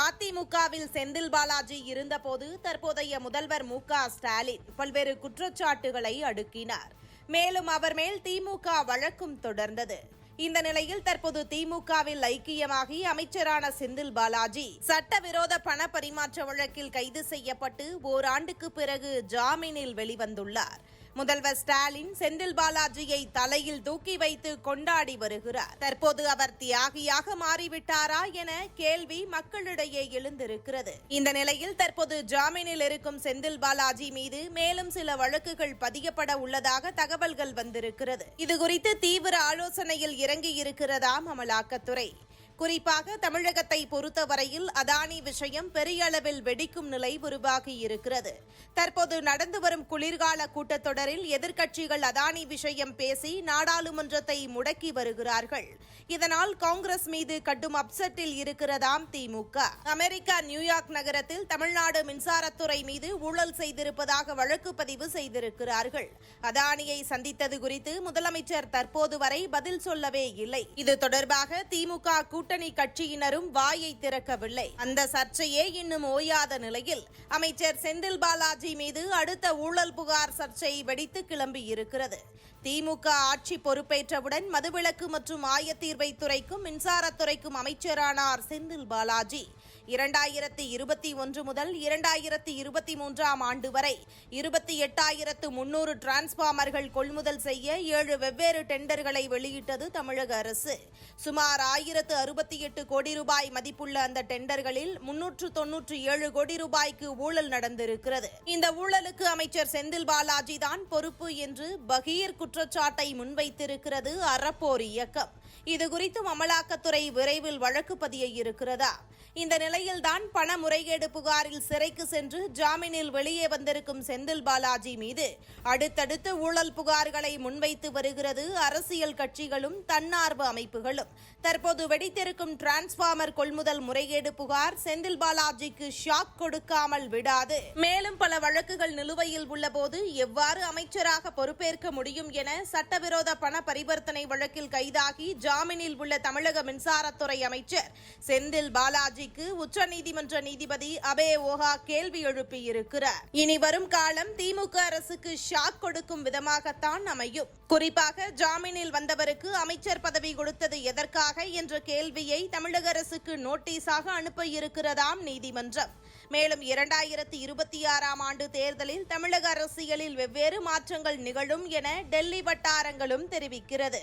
அதிமுகவில் செந்தில் பாலாஜி இருந்தபோது தற்போதைய முதல்வர் மு க ஸ்டாலின் பல்வேறு குற்றச்சாட்டுகளை அடுக்கினார். மேலும் அவர் மேல் திமுக வழக்கும் தொடர்ந்தது. இந்த நிலையில் தற்போது திமுகவில் ஐக்கியமாகி அமைச்சரான செந்தில் பாலாஜி சட்டவிரோத பண பரிமாற்ற வழக்கில் கைது செய்யப்பட்டு ஓராண்டுக்கு பிறகு ஜாமீனில் வெளிவந்துள்ளார். முதல்வர் ஸ்டாலின் செந்தில் பாலாஜியை தலையில் தூக்கி வைத்து கொண்டாடி வருகிறார். தற்போது அவர் தியாகியாக மாறிவிட்டாரா என கேள்வி மக்களிடையே எழுந்திருக்கிறது. இந்த நிலையில் தற்போது ஜாமீனில் இருக்கும் செந்தில் பாலாஜி மீது மேலும் சில வழக்குகள் பதியப்பட உள்ளதாக தகவல்கள் வந்திருக்கிறது. இதுகுறித்து தீவிர ஆலோசனையில் இறங்கியிருக்கிறதாம் அமலாக்கத்துறை. குறிப்பாக தமிழகத்தை பொறுத்தவரையில் அதானி விஷயம் பெரிய அளவில் வெடிக்கும் நிலை உருவாகி இருக்கிறது. தற்போது நடந்து வரும் குளிர்கால கூட்டத்தொடரில் எதிர்க்கட்சிகள் அதானி விஷயம் பேசி நாடாளுமன்றத்தை முடக்கி வருகிறார்கள். இதனால் காங்கிரஸ் மீது கடும் அப்செட்டில் இருக்கிறதாம் திமுக. அமெரிக்கா நியூயார்க் நகரத்தில் தமிழ்நாடு மின்சாரத்துறை மீது ஊழல் செய்திருப்பதாக வழக்கு பதிவு செய்திருக்கிறார்கள். அதானியை சந்தித்தது குறித்து முதலமைச்சர் தற்போது வரை பதில் சொல்லவே இல்லை. இது தொடர்பாக திமுக கூட்டணி கட்சியினரும் வாயை திறக்கவில்லை. அந்த சர்ச்சையே இன்னும் ஓயாத நிலையில் அமைச்சர் செந்தில் பாலாஜி மீது அடுத்த ஊழல் புகார் சர்ச்சை வெடித்து கிளம்பி இருக்கிறது திமுக ஆட்சி பொறுப்பேற்றவுடன் மதுவிலக்கு மற்றும் ஆயத்தீர்வை துறைக்கும் மின்சாரத்துறைக்கும் அமைச்சரானார் செந்தில் பாலாஜி. இரண்டாயிரத்தி இருபத்தி ஒன்று முதல் இரண்டாயிரத்தி இருபத்தி மூன்றாம் ஆண்டு வரை இருபத்தி எட்டாயிரத்து முன்னூறு டிரான்ஸ்பார்மர்கள் கொள்முதல் செய்ய ஏழு வெவ்வேறு டெண்டர்களை வெளியிட்டது தமிழக அரசு. சுமார் ஆயிரத்து அறுபத்தி எட்டு கோடி ரூபாய் மதிப்புள்ள அந்த டெண்டர்களில் முன்னூற்று தொன்னூற்று ஏழு கோடி ரூபாய்க்கு ஊழல் நடந்திருக்கிறது. இந்த ஊழலுக்கு அமைச்சர் செந்தில் பாலாஜி தான் பொறுப்பு என்று பகீர் குற்றச்சாட்டை முன்வைத்திருக்கிறது அறப்போர் இயக்கம். இதுகுறித்தும் அமலாக்கத்துறை விரைவில் வழக்கு பதிய இருக்கிறதா? இந்த நிலையில்தான் பண முறைகேடு புகாரில் சிறைக்கு சென்று ஜாமீனில் வெளியே வந்திருக்கும் செந்தில் பாலாஜி மீது அடுத்தடுத்து ஊழல் புகார்களை முன்வைத்து வருகிறது அரசியல் கட்சிகளும் தன்னார்வ அமைப்புகளும். தற்போது வெடித்திருக்கும் டிரான்ஸ்பார்மர் கொள்முதல் முறைகேடு புகார் செந்தில் பாலாஜிக்கு ஷாக் கொடுக்காமல் விடாது. மேலும் பல வழக்குகள் நிலுவையில் உள்ளபோது எவ்வாறு அமைச்சராக பொறுப்பேற்க முடியும் என சட்டவிரோத பண பரிவர்த்தனை வழக்கில் கைதாகி ஜாமீனில் உள்ள தமிழக மின்சாரத்துறை அமைச்சர் செந்தில் பாலாஜிக்கு உச்சநீதிமன்ற நீதிபதி அபே ஓஹா கேள்வி எழுப்பியிருக்கிறார். இனி வரும் காலம் திமுக அரசுக்கு ஷாக் கொடுக்கும் விதமாகத்தான் அமையும். குறிப்பாக ஜாமீனில் வந்தவருக்கு அமைச்சர் பதவி கொடுத்தது எதற்காக என்ற கேள்வியை தமிழக அரசுக்கு நோட்டீஸாக அனுப்ப இருக்கிறதாம் நீதிமன்றம். மேலும் இரண்டாயிரத்தி இருபத்தி ஆறாம் ஆண்டு தேர்தலில் தமிழக அரசியலில் வெவ்வேறு மாற்றங்கள் நிகழும் என டெல்லி வட்டாரங்களும் தெரிவிக்கிறது.